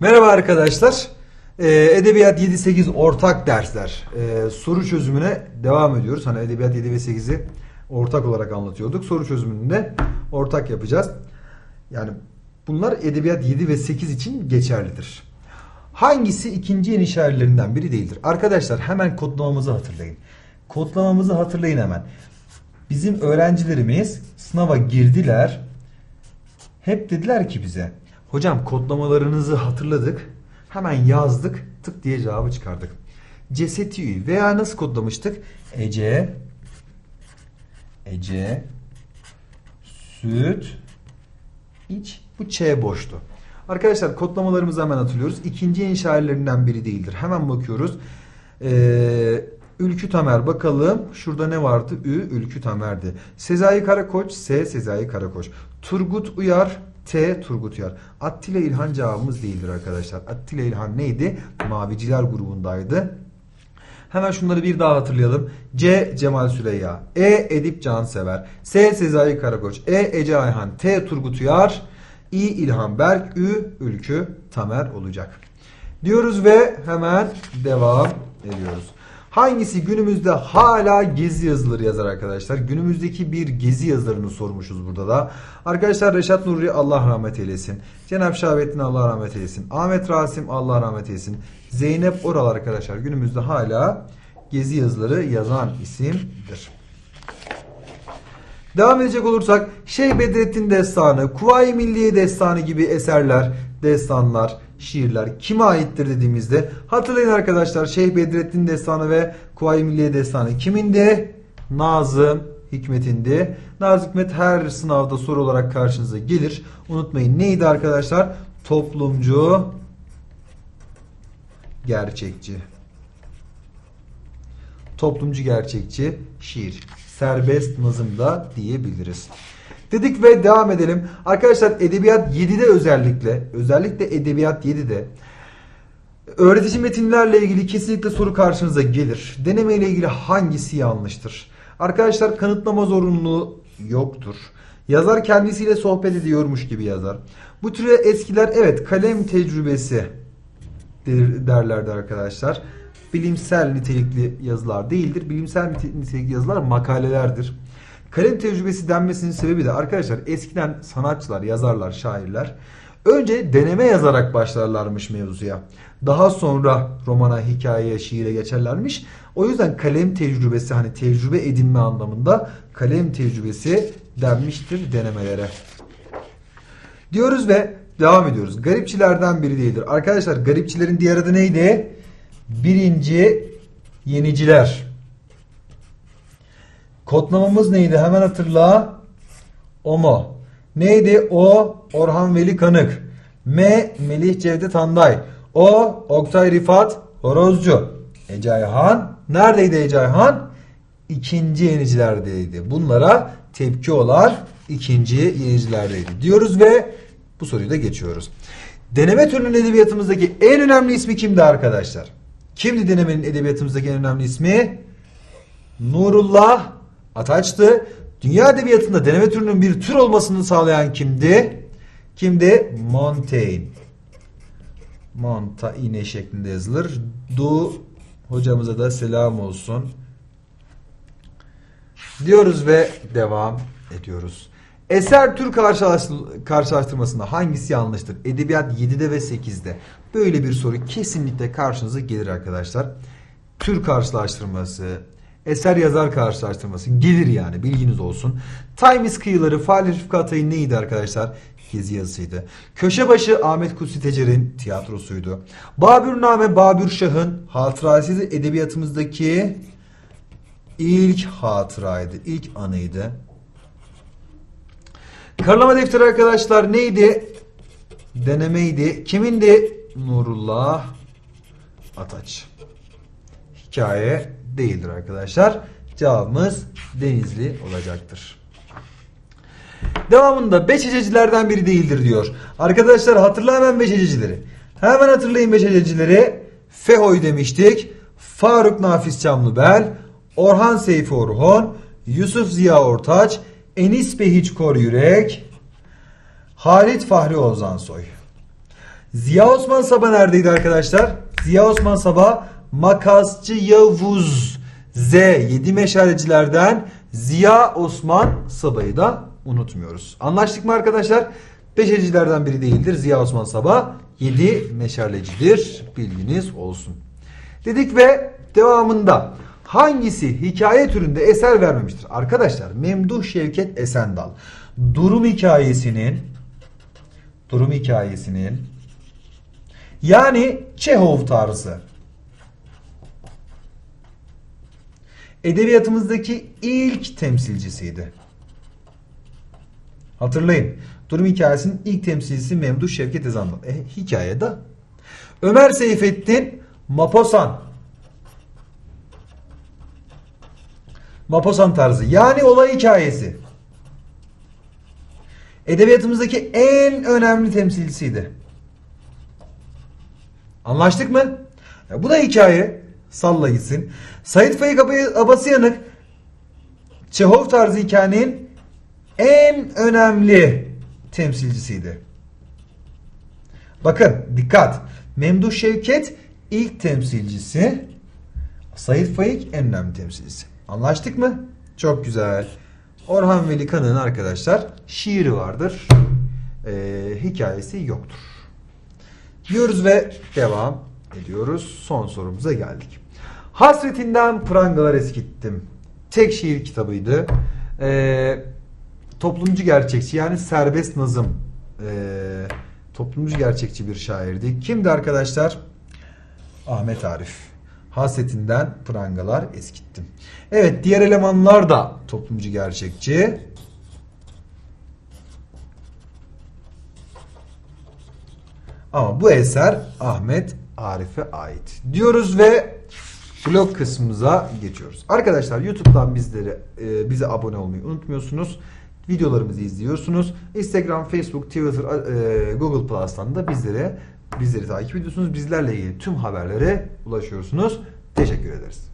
Merhaba arkadaşlar. Ee, Edebiyat 7-8 ortak dersler. Ee, soru çözümüne devam ediyoruz. Hani Edebiyat 7 ve 8'i ortak olarak anlatıyorduk. Soru çözümünde ortak yapacağız. Yani bunlar Edebiyat 7 ve 8 için geçerlidir. Hangisi ikinci yen işaretlerinden biri değildir? Arkadaşlar hemen kodlamamızı hatırlayın. Kodlamamızı hatırlayın hemen. Bizim öğrencilerimiz sınava girdiler. Hep dediler ki bize hocam kodlamalarınızı hatırladık. Hemen yazdık. Tık diye cevabı çıkardık. Cesetiyü veya nasıl kodlamıştık? Ece Ece süt iç bu Ç boştu. Arkadaşlar kodlamalarımızı hemen hatırlıyoruz. İkinci en şairlerinden biri değildir. Hemen bakıyoruz. Ee, Ülkü Tamer bakalım. Şurada ne vardı? Ü Ülkü Tamer'di. Sezai Karakoç S Sezai Karakoç. Turgut Uyar T Turgut Uyar. Attila İlhan cevabımız değildir arkadaşlar. Attila İlhan neydi? Maviciler grubundaydı. Hemen şunları bir daha hatırlayalım. C. Cemal Süreyya. E. Edip Cansever. S. Sezai Karakoç. E. Ece Ayhan. T. Turgut Uyar. İ. İlhan Berk. Ü. Ülkü Tamer olacak. Diyoruz ve hemen devam ediyoruz. Hangisi günümüzde hala gezi yazıları yazar arkadaşlar? Günümüzdeki bir gezi yazılarını sormuşuz burada da. Arkadaşlar Reşat Nuri Allah rahmet eylesin. Cenab Şahabettin Allah rahmet eylesin. Ahmet Rasim Allah rahmet eylesin. Zeynep Oral arkadaşlar günümüzde hala gezi yazıları yazan isimdir. Devam edecek olursak Şeyh Bedrettin Destanı, Kuvayi Milliye Destanı gibi eserler, destanlar, şiirler kime aittir dediğimizde hatırlayın arkadaşlar Şeyh Bedrettin Destanı ve Kuvayi Milliye Destanı kimindi? Nazım Hikmet'indi. Nazım Hikmet her sınavda soru olarak karşınıza gelir. Unutmayın neydi arkadaşlar? Toplumcu, gerçekçi. Toplumcu gerçekçi şiir. Serbest nazımda diyebiliriz. Dedik ve devam edelim. Arkadaşlar Edebiyat 7'de özellikle, özellikle Edebiyat 7'de öğretici metinlerle ilgili kesinlikle soru karşınıza gelir. Deneme ile ilgili hangisi yanlıştır? Arkadaşlar kanıtlama zorunluluğu yoktur. Yazar kendisiyle sohbet ediyormuş gibi yazar. Bu türe eskiler evet kalem tecrübesi der- derlerdi arkadaşlar. Bilimsel nitelikli yazılar değildir. Bilimsel nite- nitelikli yazılar makalelerdir. Kalem tecrübesi denmesinin sebebi de arkadaşlar eskiden sanatçılar, yazarlar, şairler önce deneme yazarak başlarlarmış mevzuya. Daha sonra romana, hikayeye, şiire geçerlermiş. O yüzden kalem tecrübesi hani tecrübe edinme anlamında kalem tecrübesi denmiştir denemelere. Diyoruz ve devam ediyoruz. Garipçilerden biri değildir. Arkadaşlar garipçilerin diğer adı neydi? Birinci yeniciler. Kodlamamız neydi? Hemen hatırla. Omo. Neydi? O Orhan Veli Kanık. M Melih Cevdet Handay. O Oktay Rifat Horozcu. Ece Ayhan. Neredeydi Ece Ayhan? İkinci yenicilerdeydi. Bunlara tepki olan ikinci yenicilerdeydi. Diyoruz ve bu soruyu da geçiyoruz. Deneme türünün edebiyatımızdaki en önemli ismi kimdi arkadaşlar? Kimdi denemenin edebiyatımızdaki en önemli ismi? Nurullah Ataç'tı. Dünya edebiyatında deneme türünün bir tür olmasını sağlayan kimdi? Kimdi? Montaigne. Montaigne şeklinde yazılır. Du hocamıza da selam olsun. Diyoruz ve devam ediyoruz. Eser tür karşılaştır- karşılaştırmasında hangisi yanlıştır? Edebiyat 7'de ve 8'de. Böyle bir soru kesinlikle karşınıza gelir arkadaşlar. Tür karşılaştırması, eser yazar karşılaştırması gelir yani bilginiz olsun. Times kıyıları Fahri Rıfkı Atay'ın neydi arkadaşlar? Gezi yazısıydı. Köşebaşı Ahmet Kutsi Tecer'in tiyatrosuydu. Babürname Babür Şah'ın hatırasıydı edebiyatımızdaki ilk hatıraydı, ilk anıydı. Karalama defteri arkadaşlar neydi? Denemeydi. Kimindi? Nurullah Ataç. Hikaye değildir arkadaşlar. Cevabımız Denizli olacaktır. Devamında beşececilerden biri değildir diyor. Arkadaşlar hatırla hemen beşececileri. Hemen hatırlayın beşececileri. Fehoy demiştik. Faruk Nafiz Çamlıbel, Orhan Seyfi Orhon, Yusuf Ziya Ortaç, Enis Behiç Kor Yürek, Halit Fahri Ozansoy. Ziya Osman Sabah neredeydi arkadaşlar? Ziya Osman Sabah Makasçı Yavuz Z 7 meşalecilerden Ziya Osman Sabah'ı da unutmuyoruz. Anlaştık mı arkadaşlar? Beşecilerden biri değildir. Ziya Osman Sabah 7 meşalecidir. Bilginiz olsun. Dedik ve devamında hangisi hikaye türünde eser vermemiştir? Arkadaşlar Memduh Şevket Esendal durum hikayesinin durum hikayesinin yani Çehov tarzı edebiyatımızdaki ilk temsilcisiydi. Hatırlayın. Durum hikayesinin ilk temsilcisi Memduh Şevket Esendal. E, hikayede Ömer Seyfettin Maposan Maposan tarzı. Yani olay hikayesi. Edebiyatımızdaki en önemli temsilcisiydi. Anlaştık mı? Ya bu da hikaye. Salla gitsin. Sait Faik Ab- Abasıyanık Çehov tarzı hikayenin en önemli temsilcisiydi. Bakın dikkat. Memduh Şevket ilk temsilcisi. Sait Faik en önemli temsilcisi. Anlaştık mı? Çok güzel. Orhan Veli Kanık'ın arkadaşlar şiiri vardır. Ee, hikayesi yoktur. Diyoruz ve devam ediyoruz. Son sorumuza geldik. Hasretinden prangalar eskittim. Tek şiir kitabıydı. Ee, toplumcu gerçekçi yani serbest nazım. Ee, toplumcu gerçekçi bir şairdi. Kimdi arkadaşlar? Ahmet Arif. Hasretinden prangalar eskittim. Evet diğer elemanlar da toplumcu gerçekçi. Ama bu eser Ahmet Arif'e ait. Diyoruz ve blog kısmımıza geçiyoruz. Arkadaşlar YouTube'dan bizleri e, bize abone olmayı unutmuyorsunuz. Videolarımızı izliyorsunuz. Instagram, Facebook, Twitter, e, Google Plus'tan da bizlere bizleri takip ediyorsunuz. Bizlerle ilgili tüm haberlere ulaşıyorsunuz. Teşekkür ederiz.